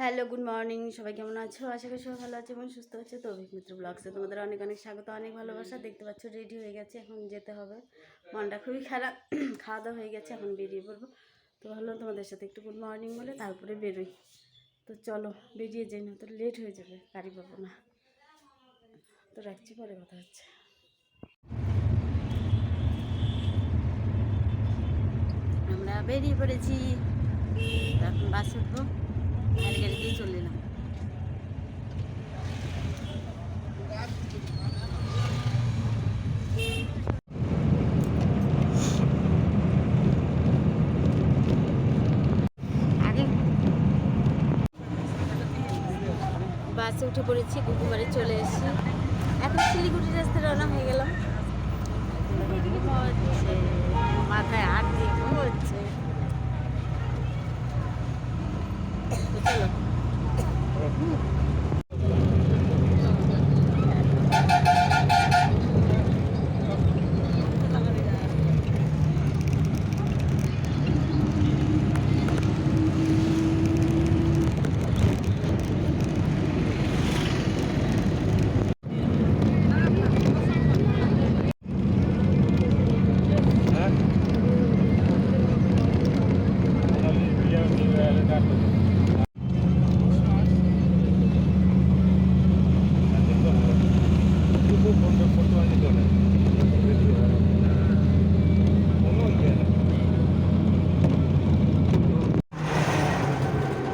Hello, good morning. সবাই কেমন আছো? আশা করি সবাই ভালো আছে এবং সুস্থ আছে। তো অভিক মিত্র ব্লগসে তোমাদের অনেক অনেক স্বাগত, অনেক ভালোবাসা। দেখতে পাচ্ছ রেডি হয়ে গেছে, এখন যেতে হবে। মনটা খুবই খারাপ খাওয়া দাওয়া হয়ে গেছে, এখন বেরিয়ে পড়ব। তো ভালো, তোমাদের সাথে একটু গুড মর্নিং বলে তারপরে বেরোই। তো চলো, বেরিয়ে যাই, না তো লেট হয়ে যাবে, গাড়ি পাবো না। তো রাখছি, পরে কথা হচ্ছে। আমরা বেরিয়ে পড়েছি। এখন বাস উঠবো। গাড়ি বাসে উঠে পড়েছি কুকুবাড়ি চলে এসেছি। এখন শিলিগুড়ি রাস্তায় রওনা হয়ে গেলাম ঘুমোচ্ছে মাথায় হাত দিয়ে ঘুমোচ্ছে তো চলো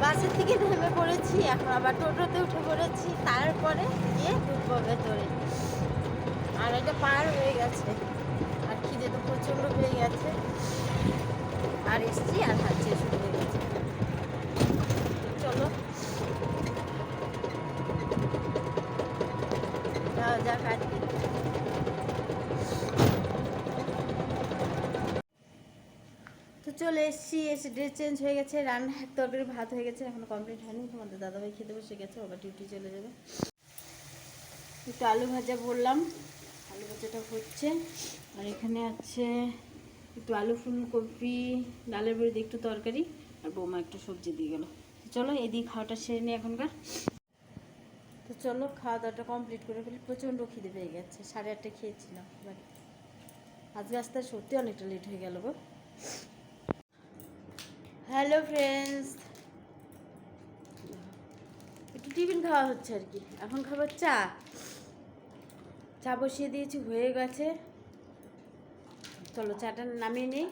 বাসের থেকে পড়েছি এখন আবার টোটোতে উঠে পড়েছি, তারপরে গিয়ে ঢুকবো ভেতরে আর এটা পার হয়ে গেছে, আর খিদে তো প্রচণ্ড হয়ে গেছে। আর এসছি আর হাঁচি শুরু হয়ে গেছে। চলো। যাও যাক আর কি তো চলে এসেছি, এসে ড্রেস চেঞ্জ হয়ে গেছে রান্না তরকারি ভাত হয়ে গেছে, এখনও কমপ্লিট হয়নি। তোমাদের দাদাভাই খেতে বসে গেছে, আবার ডিউটি চলে যাবে। একটু আলু ভাজা বললাম, আলু ভাজাটা হচ্ছে। আর এখানে আছে একটু আলু ফুলকপি, ডালের বড়ি একটু তরকারি, আর বৌমা একটু সবজি দিয়ে গেলো। চলো, এদিকে খাওয়াটা সেরে নিই এখনকার। তো চলো, খাওয়া দাওয়াটা কমপ্লিট করে ফেলি। প্রচণ্ড খিদে পেয়ে গেছে, সাড়ে আটটা খেয়েছিলাম আজকে আসতে সত্যি অনেকটা লেট হয়ে গেল গো। হ্যালো ফ্রেন্ডস একটু টিফিন খাওয়া হচ্ছে আর কি। এখন খাবার চা। চা বসিয়ে দিয়েছি, হয়ে গেছে। চলো চাটা নামিয়ে নিই।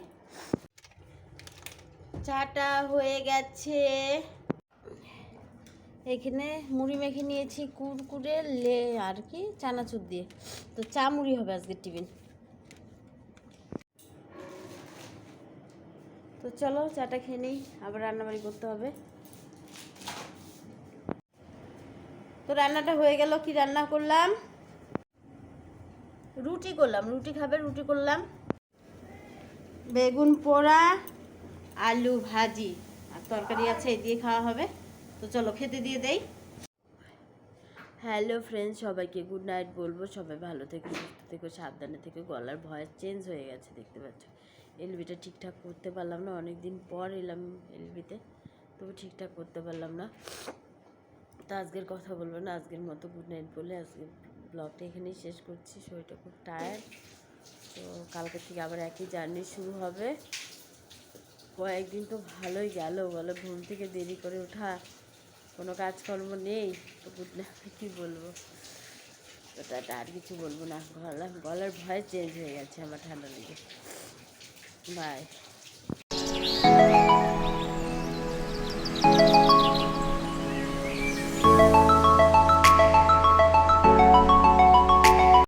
চাটা হয়ে গেছে। এখানে মুড়ি মেখে নিয়েছি কুরকুরে লে আর কি, চানাচুর দিয়ে। তো চা মুড়ি হবে আজকের টিফিন। তো চলো চাটা খেয়ে নিই, আবার রান্নাবাড়ি করতে হবে। তো রান্নাটা হয়ে গেল, কি রান্না করলাম? রুটি করলাম, রুটি খাবে, রুটি করলাম। বেগুন পোড়া, আলু ভাজি, আর তরকারি আছে, এই দিয়ে খাওয়া হবে। তো চলো খেতে দিয়ে দেই। হ্যালো ফ্রেন্ডস সবাইকে গুড নাইট বলব। সবাই ভালো থেকে, সুস্থ সাবধানে থেকে। গলার ভয়েস চেঞ্জ হয়ে গেছে, দেখতে পাচ্ছ? এলবিটা ঠিকঠাক করতে পারলাম না অনেক দিন পর এলাম এলবিতে তবু ঠিকঠাক করতে পারলাম না। তা আজকের কথা বলব না, আজকের মতো গুড নাইট বলে আজকে ব্লগটা এখানেই শেষ করছি, শরীরটা খুব টায়ার্ড তো কালকে থেকে আবার একই জার্নি শুরু হবে। কয়েকদিন তো ভালোই গেল, বলো ঘুম থেকে দেরি করে ওঠা, কোনো কাজকর্ম নেই, তো গুড নাইট কী বলব? তো আর কিছু বলব না, গলা, গলার ভয় চেঞ্জ হয়ে গেছে আমার ঠান্ডা লেগে। 拜